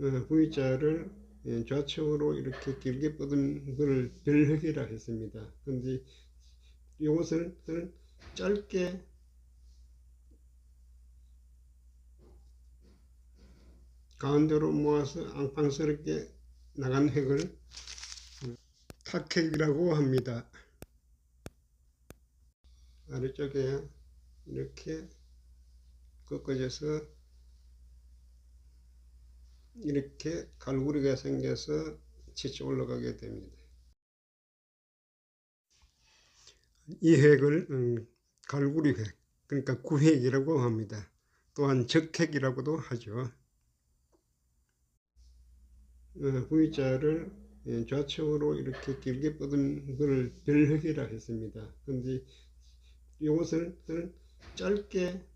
어, V자를 예, 좌측으로 이렇게 길게 뻗은 것을 별흑이라 했습니다. 근데 이것을 짧게 가운데로 모아서 앙팡스럽게 나간 획을 탁획이라고 합니다. 아래쪽에 이렇게 꺾어져서 이렇게 갈고리가 생겨서 치쳐 올라가게 됩니다. 이 획을 음, 갈고리 획, 그러니까 구획이라고 합니다. 또한 적획이라고도 하죠. 어, V자를 예, 좌측으로 이렇게 길게 뻗은 것을 별흑이라 했습니다. 근데 이것을 짧게